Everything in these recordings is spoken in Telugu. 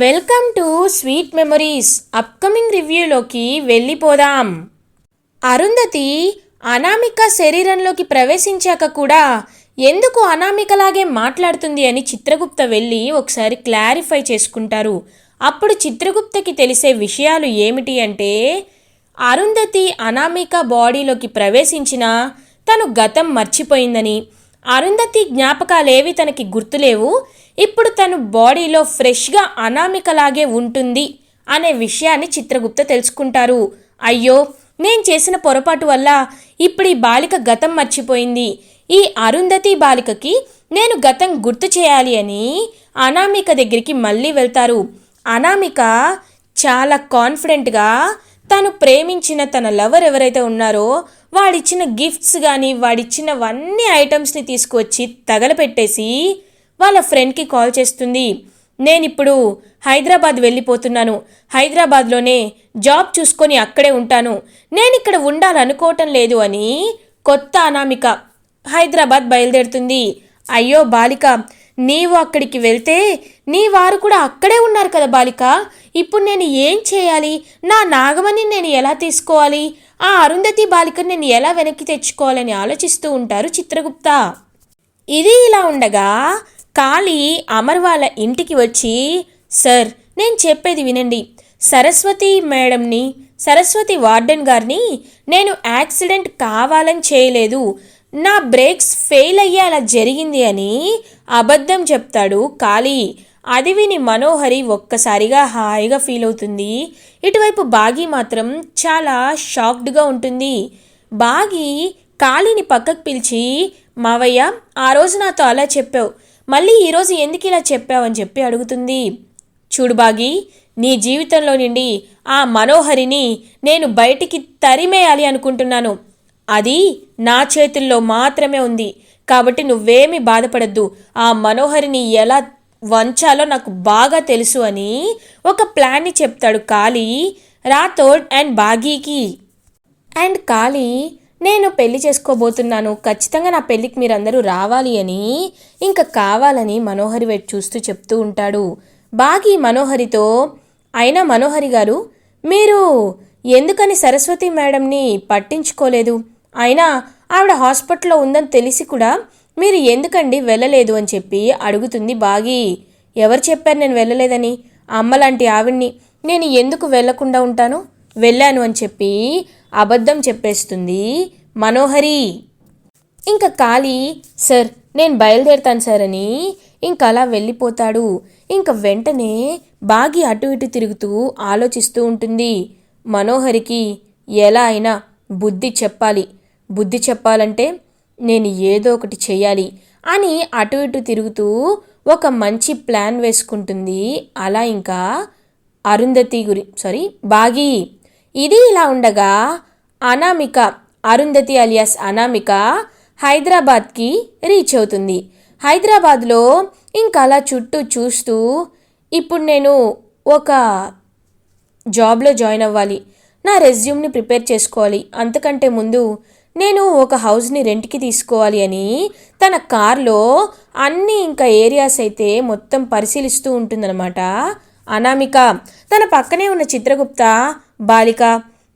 Welcome to sweet memories upcoming రివ్యూలోకి వెళ్ళిపోదాం. అరుంధతి అనామిక శరీరంలోకి ప్రవేశించాక కూడా ఎందుకు అనామికలాగే మాట్లాడుతుంది అని చిత్రగుప్త వెళ్ళి ఒకసారి క్లారిఫై చేసుకుంటారు. అప్పుడు చిత్రగుప్తకి తెలిసే విషయాలు ఏమిటి అంటే అరుంధతి అనామిక బాడీలోకి ప్రవేశించినా తను గతం మర్చిపోయిందని. అరుంధతి జ్ఞాపకాలేవి తనకి గుర్తులేవు. ఇప్పుడు తను బాడీలో ఫ్రెష్గా అనామికలాగే ఉంటుంది అనే విషయాన్ని చిత్రగుప్త తెలుసుకుంటారు. అయ్యో నేను చేసిన పొరపాటు వల్ల ఇప్పుడు ఈ బాలిక గతం మర్చిపోయింది. ఈ అరుంధతి బాలికకి నేను గతం గుర్తు చేయాలి అని అనామిక దగ్గరికి మళ్ళీ వెళ్తారు. అనామిక చాలా కాన్ఫిడెంట్గా తను ప్రేమించిన తన లవర్ ఎవరైతే ఉన్నారో వాడిచ్చిన గిఫ్ట్స్ కానీ వాడిచ్చినవన్నీ ఐటమ్స్ని తీసుకువచ్చి తగలపెట్టేసి వాళ్ళ ఫ్రెండ్కి కాల్ చేస్తుంది. నేను ఇప్పుడు హైదరాబాద్ వెళ్ళిపోతున్నాను. హైదరాబాద్లోనే జాబ్ చూసుకొని అక్కడే ఉంటాను. నేను ఇక్కడ ఉండాలనుకోవటం లేదు అని కొత్త అనామిక హైదరాబాద్ బయలుదేరుతుంది. అయ్యో బాలిక నీవు అక్కడికి వెళ్తే నీ వారు కూడా అక్కడే ఉన్నారు కదా బాలిక. ఇప్పుడు నేను ఏం చేయాలి? నా నాగమని నేను ఎలా తీసుకోవాలి? ఆ అరుంధతి బాలికను నేను ఎలా వెనక్కి తెచ్చుకోవాలని ఆలోచిస్తూ ఉంటారు చిత్రగుప్త. ఇది ఇలా ఉండగా కాళీ అమర్ వాళ్ళ ఇంటికి వచ్చి సార్ నేను చెప్పేది వినండి. సరస్వతి మేడంని సరస్వతి వార్డెన్ గారిని నేను యాక్సిడెంట్ కావాలని చేయలేదు. నా బ్రేక్స్ ఫెయిల్ అయ్యే అలా జరిగింది అని అబద్ధం చెప్తాడు కాళీ. అది విని మనోహరి ఒక్కసారిగా హాయిగా ఫీల్ అవుతుంది. ఇటువైపు బాగి మాత్రం చాలా షాక్డ్గా ఉంటుంది. బాగి కాళీని పక్కకు పిలిచి మావయ్య ఆ రోజు నాతో అలా చెప్పావు. మళ్ళీ ఈరోజు ఎందుకు ఇలా చెప్పావని చెప్పి అడుగుతుంది. చూడు బాగి నీ జీవితంలో నుండి ఆ మనోహరిని నేను బయటికి తరిమేయాలి అనుకుంటున్నాను. అది నా చేతుల్లో మాత్రమే ఉంది. కాబట్టి నువ్వేమీ బాధపడద్దు. ఆ మనోహరిని ఎలా వంచాలో నాకు బాగా తెలుసు అని ఒక ప్లాన్ని చెప్తాడు కాళీ రాథోడ్ అండ్ బాగీకి. అండ్ కాళీ నేను పెళ్ళి చేసుకోబోతున్నాను. ఖచ్చితంగా నా పెళ్ళికి మీరందరూ రావాలి అని ఇంకా కావాలని మనోహరి వైపు చూస్తూ చెప్తూ ఉంటాడు. బాగి మనోహరితో అయినా మనోహరి గారు మీరు ఎందుకని సరస్వతి మేడంని పట్టించుకోలేదు? అయినా ఆవిడ హాస్పిటల్లో ఉందని తెలిసి కూడా మీరు ఎందుకండి వెళ్ళలేదు అని చెప్పి అడుగుతుంది బాగి. ఎవరు చెప్పారు నేను వెళ్ళలేదని? అమ్మలాంటి ఆవిడ్ని నేను ఎందుకు వెళ్ళకుండా ఉంటాను? వెళ్ళాను అని చెప్పి అబద్ధం చెప్పేస్తుంది. మనోహరి. ఇంకా కాళీ సార్ నేను బయలుదేరుతాను సార్ అని ఇంకా అలా వెళ్ళిపోతాడు. ఇంకా వెంటనే బాగి అటు ఇటు తిరుగుతూ ఆలోచిస్తూ ఉంటుంది మనోహరికి. ఎలా అయినా బుద్ధి చెప్పాలి. బుద్ధి చెప్పాలంటే నేను ఏదో ఒకటి చేయాలి అని అటు ఇటు తిరుగుతూ ఒక మంచి ప్లాన్ వేసుకుంటుంది. అలా ఇంకా అరుంధతి గురి సారీ బాగి. ఇది ఇలా ఉండగా అనామిక అరుంధతి అలియాస్ అనామిక హైదరాబాద్కి రీచ్ అవుతుంది. హైదరాబాద్లో ఇంకా అలా చుట్టూ చూస్తూ ఇప్పుడు నేను ఒక జాబ్లో జాయిన్ అవ్వాలి. నా రెజ్యూమ్ని ప్రిపేర్ చేసుకోవాలి. అంతకంటే ముందు నేను ఒక హౌస్ని రెంట్కి తీసుకోవాలి అని తన కార్లో అన్ని ఇంకా ఏరియాస్ అయితే మొత్తం పరిశీలిస్తూ ఉంటుందన్నమాట. అనామిక తన పక్కనే ఉన్న చిత్రగుప్త బాలిక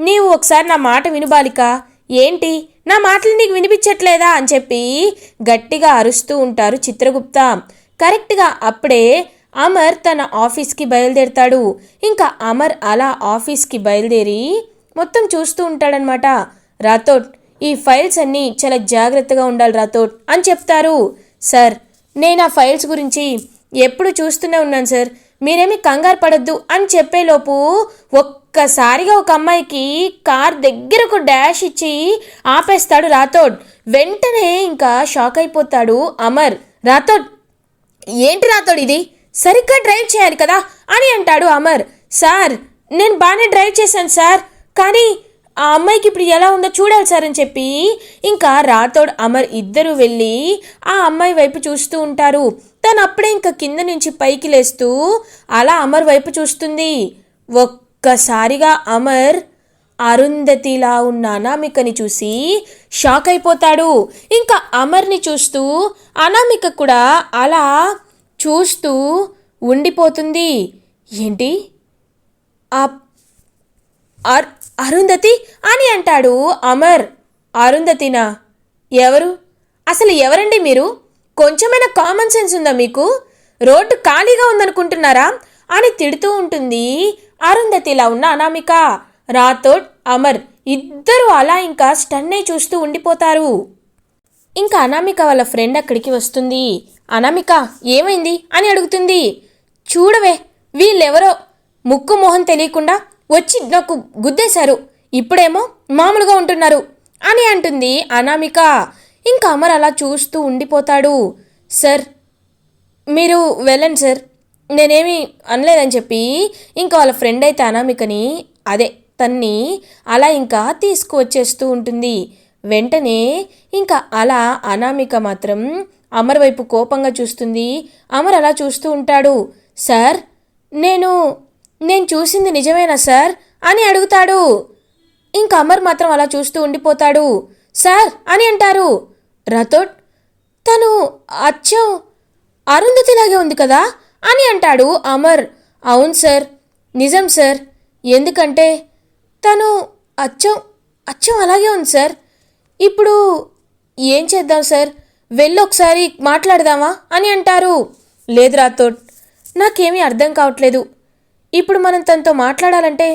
నీవు ఒకసారి నా మాట విను బాలిక. ఏంటి? నా మాటలు నీకు వినిపించట్లేదా? అని చెప్పి గట్టిగా అరుస్తూ ఉంటారు చిత్రగుప్త. కరెక్ట్గా అప్పుడే అమర్ తన ఆఫీస్కి బయలుదేరుతాడు. ఇంకా అమర్ అలా ఆఫీస్కి బయలుదేరి మొత్తం చూస్తూ ఉంటాడనమాట రాథోడ్ ఈ ఫైల్స్ అన్నీ చాలా జాగ్రత్తగా ఉండాలి రాథోడ్ అని చెప్తారు. సార్ నేను ఆ ఫైల్స్ గురించి ఎప్పుడు చూస్తూనే ఉన్నాను సార్. మీరేమి కంగారు పడద్దు అని చెప్పేలోపు ఒక్కసారిగా ఒక అమ్మాయికి కార్ దగ్గరకు డాష్ ఇచ్చి ఆపేస్తాడు రాథోడ్. వెంటనే ఇంకా షాక్ అయిపోతాడు అమర్. రాథోడ్ ఏంటి రాథోడ్ ఇది? సరిగ్గా డ్రైవ్ చేయాలి కదా? అని అంటాడు అమర్. సార్ నేను బాగానే డ్రైవ్ చేశాను సార్ కానీ ఆ అమ్మాయికి ఇప్పుడు ఎలా ఉందో చూడాలి సార్ అని చెప్పి ఇంకా రాథోడ్ అమర్ ఇద్దరు వెళ్ళి ఆ అమ్మాయి వైపు చూస్తూ ఉంటారు. తను అప్పుడే ఇంకా కింద నుంచి పైకి లేస్తూ అలా అమర్ వైపు చూస్తుంది. ఒక్కసారిగా అమర్ అరుంధతిలా ఉన్న అనామికని చూసి షాక్ అయిపోతాడు. ఇంకా అమర్ని చూస్తూ అనామిక కూడా అలా చూస్తూ ఉండిపోతుంది. ఏంటి? ఆ అర్ అరుంధతి అని అంటాడు అమర్. అరుంధతినా? ఎవరు? అసలు ఎవరండి మీరు? కొంచెమైనా కామన్ సెన్స్ ఉందా మీకు? రోడ్డు ఖాళీగా ఉందనుకుంటున్నారా? అని తిడుతూ ఉంటుంది అరుంధతిలా ఉన్న అనామిక. రాథోడ్ అమర్ ఇద్దరు అలా ఇంకా స్టన్నే చూస్తూ ఉండిపోతారు. ఇంకా అనామిక వాళ్ళ ఫ్రెండ్ అక్కడికి వస్తుంది. అనామిక ఏమైంది? అని అడుగుతుంది. చూడవే వీళ్ళెవరో? ముక్కు మొహం తెలియకుండా వచ్చి నాకు గుద్దేశారు. ఇప్పుడేమో మామూలుగా ఉంటున్నారు అని అంటుంది అనామిక. ఇంకా అమర్ అలా చూస్తూ ఉండిపోతాడు. సార్ మీరు వెళ్ళండి సార్. నేనేమి అనలేదని చెప్పి ఇంకా వాళ్ళ ఫ్రెండ్ అయితే అనామికని అదే తన్ని అలా ఇంకా తీసుకువచ్చేస్తూ ఉంటుంది. వెంటనే ఇంకా అలా అనామిక మాత్రం అమర్ వైపు కోపంగా చూస్తుంది. అమర్ అలా చూస్తూ ఉంటాడు. సార్ నేను నేను చూసింది నిజమేనా సార్? అని అడుగుతాడు. ఇంకా అమర్ మాత్రం అలా చూస్తూ ఉండిపోతాడు. సార్ అని అంటారు. రథోడ్ తను అచ్చం అరుంధతిలాగే ఉంది కదా అని అంటాడు అమర్. అవును సార్ నిజం సార్. ఎందుకంటే తను అచ్చం అచ్చం అలాగే ఉంది సార్. ఇప్పుడు ఏం చేద్దాం సార్? వెళ్ళి ఒకసారి మాట్లాడదామా అని అంటారు. లేదు రాథోడ్ నాకేమీ అర్థం కావట్లేదు. ఇప్పుడు మనం తనతో మాట్లాడాలంటే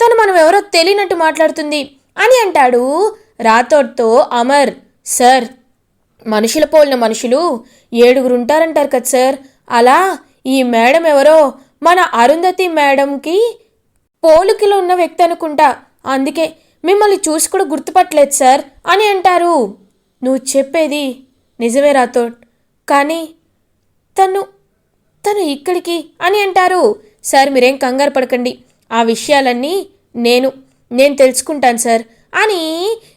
తను మనం ఎవరో తెలియనట్టు మాట్లాడుతుంది అని అంటాడు రాథోడ్తో అమర్. సార్ మనుషుల పోలిన మనుషులు ఏడుగురు ఉంటారంటారు కదా సార్. అలా ఈ మేడం ఎవరో? మన అరుంధతి మేడంకి పోలికలో ఉన్న వ్యక్తి అనుకుంటా. అందుకే మిమ్మల్ని చూసి కూడా గుర్తుపట్టలేదు సార్ అని అంటారు. నువ్వు చెప్పేది నిజమే రాథోడ్. కానీ తను తను ఇక్కడికి అని అంటారు. సార్ మీరేం కంగారు పడకండి. ఆ విషయాలన్నీ నేను నేను తెలుసుకుంటాను సార్. అని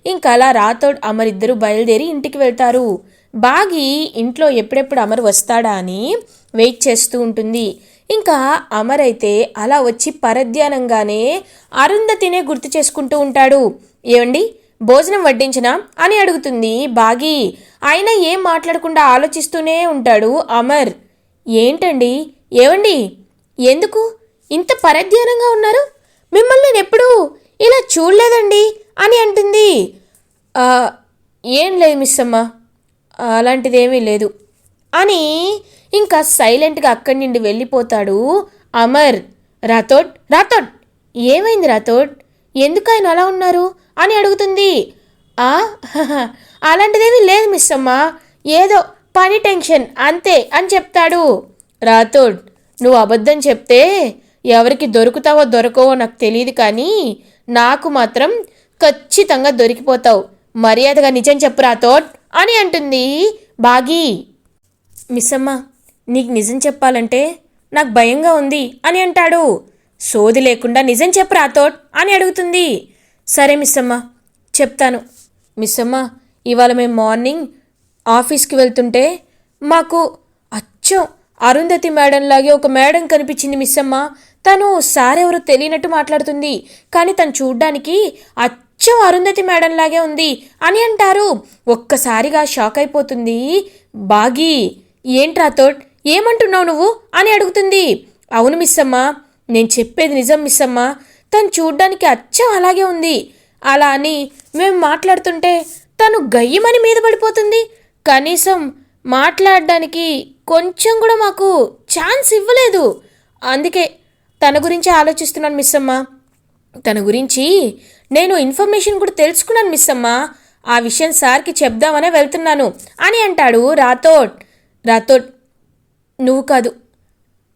ఇంకా అలా రాథోడ్ అమర్ ఇద్దరు బయలుదేరి ఇంటికి వెళ్తారు. బాగి ఇంట్లో ఎప్పుడెప్పుడు అమర్ వస్తాడా అని వెయిట్ చేస్తూ ఉంటుంది. ఇంకా అమర్ అయితే అలా వచ్చి పరధ్యానంగానే అరుంధతినే గుర్తు చేసుకుంటూ ఉంటాడు. ఏమండి భోజనం వడ్డించినా? అని అడుగుతుంది బాగి. అయినా ఏం మాట్లాడకుండా ఆలోచిస్తూనే ఉంటాడు అమర్. ఏంటండి? ఏవండి? ఎందుకు? ఇంత పరధ్యానంగా ఉన్నారు? మిమ్మల్ని నేను ఎప్పుడూ ఇలా చూడలేదండి. అని అంటుంది. ఏం లేదు మిస్ అమ్మ అలాంటిదేమీ లేదు అని ఇంకా సైలెంట్గా అక్కడి నుండి వెళ్ళిపోతాడు అమర్. రాథోడ్ రాథోడ్ ఏమైంది రాథోడ్? ఎందుకు ఆయన అలా ఉన్నారు? అని అడుగుతుంది. అలాంటిదేమీ లేదు మిస్ అమ్మ ఏదో పని టెన్షన్ అంతే అని చెప్తాడు. రాథోడ్ నువ్వు అబద్ధం చెప్తే ఎవరికి దొరుకుతావో దొరకవో నాకు తెలియదు కానీ నాకు మాత్రం ఖచ్చితంగా దొరికిపోతావు. మర్యాదగా నిజం చెప్పురా తోట్ అని అంటుంది బాగి. మిస్సమ్మ నీకు నిజం చెప్పాలంటే నాకు భయంగా ఉంది అని అంటాడు. సోది లేకుండా నిజం చెప్పు రాథోడ్ అని అడుగుతుంది. సరే మిస్సమ్మ చెప్తాను. మిస్సమ్మ ఇవాళ మేము మార్నింగ్ ఆఫీస్కి వెళ్తుంటే మాకు అచ్చం అరుంధతి మేడం లాగే ఒక మేడం కనిపించింది మిస్సమ్మ. తను సార్ ఎవరో తెలియనట్టు మాట్లాడుతుంది. కానీ తను చూడ్డానికి అచ్చం అరుంధతి మేడం లాగే ఉంది అని అంటారు. ఒక్కసారిగా షాక్ అయిపోతుంది. బాగి ఏంట్రా తోడ్ ఏమంటున్నావు నువ్వు? అని అడుగుతుంది. అవును మిస్సమ్మ నేను చెప్పేది నిజం మిస్సమ్మ. తను చూడ్డానికి అచ్చం అలాగే ఉంది. అలా అని మేము మాట్లాడుతుంటే తను గయ్యమని మీద పడిపోతుంది. కనీసం మాట్లాడడానికి కొంచెం కూడా మాకు ఛాన్స్ ఇవ్వలేదు. అందుకే తన గురించి ఆలోచిస్తున్నాను మిస్సమ్మ. తన గురించి నేను ఇన్ఫర్మేషన్ కూడా తెలుసుకున్నాను మిస్ అమ్మ. ఆ విషయం సార్కి చెప్దామనే వెళ్తున్నాను. అని అంటాడు రాథోడ్. రాథోడ్ నువ్వు కాదు.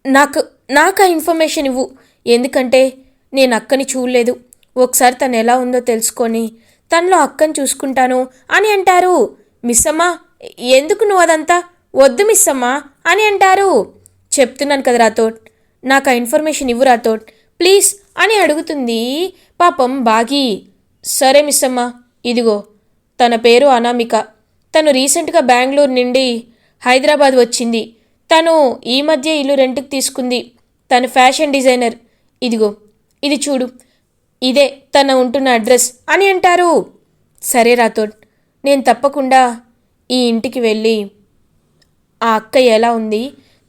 నాకు నాకు ఆ ఇన్ఫర్మేషన్ ఇవ్వు. ఎందుకంటే నేను అక్కని చూడలేదు. ఒకసారి తను ఎలా ఉందో తెలుసుకొని తనలో అక్కని చూసుకుంటాను అని అంటారు. మిస్సమ్మా ఎందుకు నువ్వు అదంతా? వద్దు మిస్సమ్మా అని అంటారు. చెప్తున్నాను కదా రాతోట్ నాకు ఆ ఇన్ఫర్మేషన్ ఇవ్వు రాతోట్ ప్లీజ్ అని అడుగుతుంది పాపం బాగి సరే మిస్సమ్మా ఇదిగో తన పేరు అనామిక. తను రీసెంట్గా బెంగళూరు నుండి హైదరాబాద్ వచ్చింది. తను ఈ మధ్య ఇల్లు రెంట్కి తీసుకుంది. తను ఫ్యాషన్ డిజైనర్. ఇదిగో ఇది చూడు. ఇదే తన ఉంటున్న అడ్రస్ అని అంటారు. సరే రాథోడ్ నేను తప్పకుండా ఈ ఇంటికి వెళ్ళి ఆ అక్క ఎలా ఉంది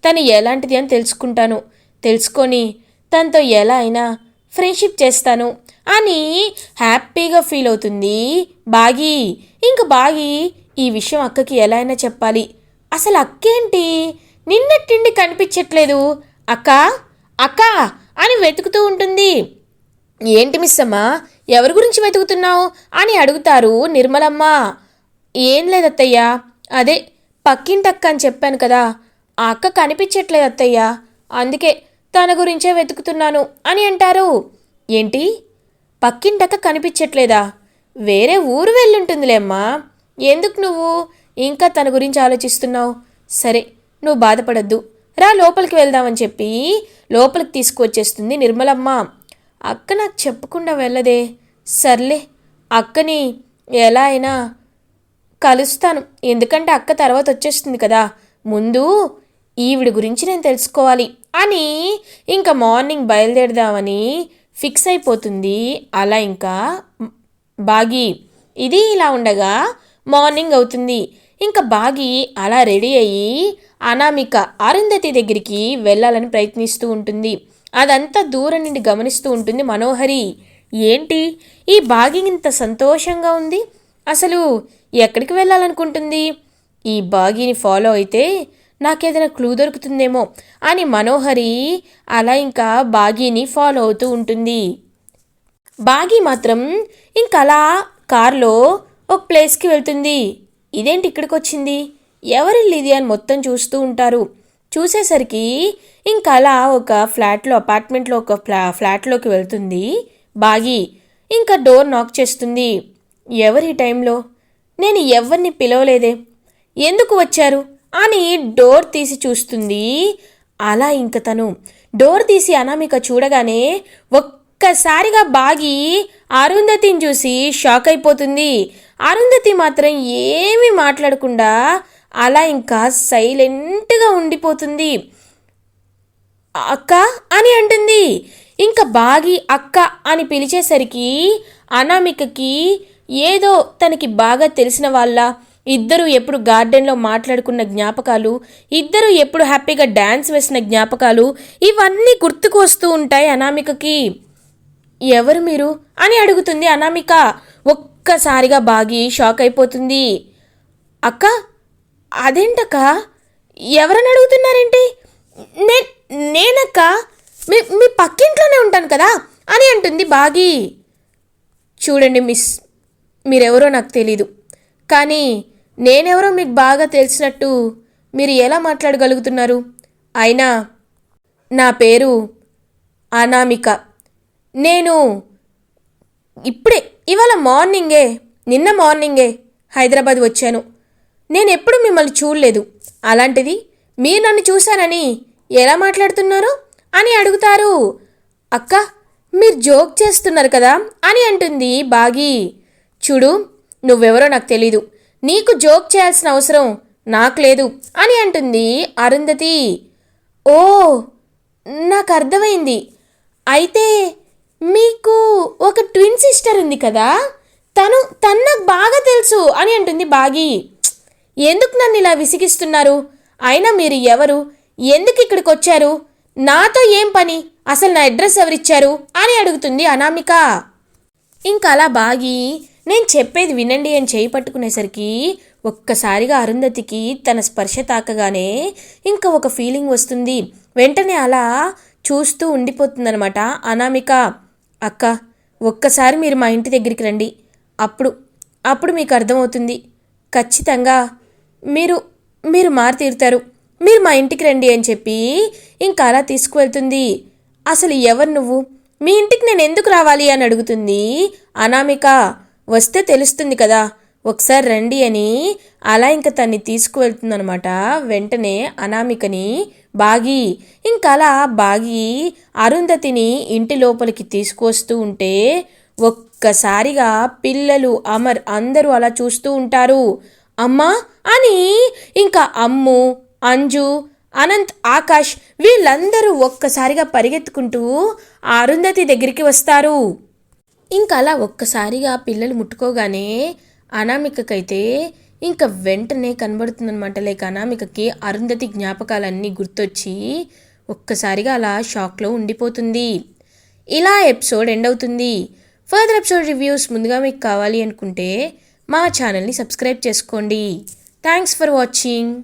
తను ఎలాంటిది అని తెలుసుకుంటాను. తెలుసుకొని తనతో ఎలా అయినా ఫ్రెండ్షిప్ చేస్తాను. అని హ్యాపీగా ఫీల్ అవుతుంది. బాగి ఇంక బాగి ఈ విషయం అక్కకి ఎలా అయినా చెప్పాలి. అసలు అక్కేంటి? నిన్నట్టిండి కనిపించట్లేదు. అక్క అక్క అని వెతుకుతూ ఉంటుంది. ఏంటి మిస్ అమ్మా ఎవరి గురించి వెతుకుతున్నావు అని అడుగుతారు నిర్మలమ్మ. ఏం లేదత్తయ్యా అదే పక్కింటక్క అని చెప్పాను కదా ఆ అక్క కనిపించట్లేదు అత్తయ్య అందుకే తన గురించే వెతుకుతున్నాను అని అంటారు. ఏంటి? పక్కింటక్క కనిపించట్లేదా? వేరే ఊరు వెళ్ళుంటుందిలేమ్మా ఎందుకు నువ్వు? ఇంకా తన గురించి ఆలోచిస్తున్నావు. సరే నువ్వు బాధపడద్దు. రా లోపలికి వెళ్దామని చెప్పి లోపలికి తీసుకువచ్చేస్తుంది నిర్మలమ్మ. అక్క నాకు చెప్పకుండా వెళ్ళదే. సర్లే అక్కని ఎలా అయినా కలుస్తాను. ఎందుకంటే అక్క తర్వాత వచ్చేస్తుంది కదా. ముందు ఈవిడ గురించి నేను తెలుసుకోవాలి అని ఇంకా మార్నింగ్ బయలుదేరదామని ఫిక్స్ అయిపోతుంది. అలా ఇంకా బాగి ఇది ఇలా ఉండగా మార్నింగ్ అవుతుంది. ఇంకా బాగి అలా రెడీ అయ్యి అనామిక అరుంధతి దగ్గరికి వెళ్ళాలని ప్రయత్నిస్తూ ఉంటుంది. అదంతా దూరం నుండి గమనిస్తూ ఉంటుంది మనోహరి. ఏంటి? ఈ బాగి ఇంత సంతోషంగా ఉంది. అసలు ఎక్కడికి వెళ్ళాలనుకుంటుంది? ఈ బాగీని ఫాలో అయితే నాకేదైనా క్లూ దొరుకుతుందేమో అని మనోహరి అలా ఇంకా బాగీని ఫాలో అవుతూ ఉంటుంది. బాగీ మాత్రం ఇంకలా కార్లో ఒక ప్లేస్కి వెళ్తుంది. ఇదేంటి ఇక్కడికి వచ్చింది ఎవరిల్లు ఇది అని మొత్తం చూస్తూ ఉంటారు. చూసేసరికి ఇంకలా ఒక ఫ్లాట్లో అపార్ట్మెంట్లో ఒక ఫ్లా ఫ్లాట్లోకి వెళ్తుంది బాగి. ఇంకా డోర్ నాక్ చేస్తుంది. ఎవరి టైంలో? నేను ఎవరిని పిలవలేదే? ఎందుకు వచ్చారు? అని డోర్ తీసి చూస్తుంది. అలా ఇంక తను. డోర్ తీసి అనామిక చూడగానే ఒక్కసారిగా బాగి అరుంధతిని చూసి షాక్ అయిపోతుంది. అరుంధతి మాత్రం ఏమీ మాట్లాడకుండా అలా ఇంకా సైలెంట్గా ఉండిపోతుంది. అక్క అని అంటుంది. ఇంకా బాగి అక్క అని పిలిచేసరికి అనామికకి ఏదో తనకి బాగా తెలిసిన వాళ్ళ ఇద్దరు ఎప్పుడు గార్డెన్లో మాట్లాడుకున్న జ్ఞాపకాలు ఇద్దరు ఎప్పుడు హ్యాపీగా డ్యాన్స్ వేసిన జ్ఞాపకాలు ఇవన్నీ గుర్తుకు వస్తూ ఉంటాయి అనామికకి. ఎవరు మీరు? అని అడుగుతుంది అనామిక. ఒక్కసారిగా బాగి షాక్ అయిపోతుంది. అక్క అదేంటక్క? ఎవరని అడుగుతున్నారేంటి? నే నేనక్క? మీ మీ పక్కింట్లోనే ఉంటాను కదా? అని అంటుంది బాగి. చూడండి మిస్ మీరెవరో నాకు తెలీదు. కానీ నేనెవరో మీకు బాగా తెలిసినట్టు మీరు ఎలా మాట్లాడగలుగుతున్నారు? అయినా నా పేరు అనామిక. నేను ఇప్పుడే ఇవాళ మార్నింగే నిన్న మార్నింగే హైదరాబాద్ వచ్చాను. నేను ఎప్పుడు మిమ్మల్ని చూడలేదు. అలాంటిది మీరు నన్ను చూశానని ఎలా మాట్లాడుతున్నారు అని అడుగుతారు. అక్క మీరు జోక్ చేస్తున్నారు కదా అని అంటుంది బాగి. చూడు నువ్వెవరో నాకు తెలీదు. నీకు జోక్ చేయాల్సిన అవసరం నాకు లేదు అని అంటుంది అరుంధతి. ఓ నాకు అర్థమైంది. అయితే మీకు ఒక ట్విన్ సిస్టర్ ఉంది కదా తను తను నాకు బాగా తెలుసు అని అంటుంది బాగి. ఎందుకు నన్ను ఇలా విసిగిస్తున్నారు? అయినా మీరు ఎవరు? ఎందుకు ఇక్కడికి వచ్చారు? నాతో ఏం పని? అసలు నా అడ్రస్ ఎవరిచ్చారు? అని అడుగుతుంది అనామిక. ఇంకా అలా బాగి నేను చెప్పేది వినండి అని చేయి పట్టుకునేసరికి ఒక్కసారిగా అరుంధతికి తన స్పర్శ తాకగానే ఇంకా ఒక ఫీలింగ్ వస్తుంది. వెంటనే అలా చూస్తూ ఉండిపోతుందనమాట అనామిక. అక్క ఒక్కసారి మీరు మా ఇంటి దగ్గరికి రండి. అప్పుడు అప్పుడు మీకు అర్థమవుతుంది. ఖచ్చితంగా. మీరు మీరు మారుతీరుతారు మీరు మా ఇంటికి రండి అని చెప్పి ఇంకా అలా తీసుకువెళ్తుంది. అసలు ఎవరు నువ్వు? మీ ఇంటికి నేను ఎందుకు రావాలి అని అడుగుతుంది అనామిక. వస్తే తెలుస్తుంది కదా. ఒకసారి రండి అని అలా ఇంకా తన్ని తీసుకువెళ్తుందనమాట వెంటనే అనామికని బాగి. ఇంకా అలా బాగి అరుంధతిని ఇంటి లోపలికి తీసుకొస్తూ ఉంటే ఒక్కసారిగా పిల్లలు అమర్ అందరూ అలా చూస్తూ ఉంటారు. అమ్మా అని ఇంకా అమ్ము అంజు అనంత్ ఆకాష్ వీళ్ళందరూ ఒక్కసారిగా పరిగెత్తుకుంటూ అరుంధతి దగ్గరికి వస్తారు. ఇంకా అలా ఒక్కసారిగా పిల్లలు ముట్టుకోగానే అనామికకైతే ఇంకా వెంటనే కనబడుతుందనమాట లేక అనామికకి అరుంధతి జ్ఞాపకాలన్నీ గుర్తొచ్చి ఒక్కసారిగా అలా షాక్లో ఉండిపోతుంది. ఇలా ఎపిసోడ్ ఎండ్ అవుతుంది. ఫర్దర్ ఎపిసోడ్ రివ్యూస్ ముందుగా మీకు కావాలి అనుకుంటే మా ఛానల్ని సబ్స్క్రైబ్ చేసుకోండి. Thanks for watching.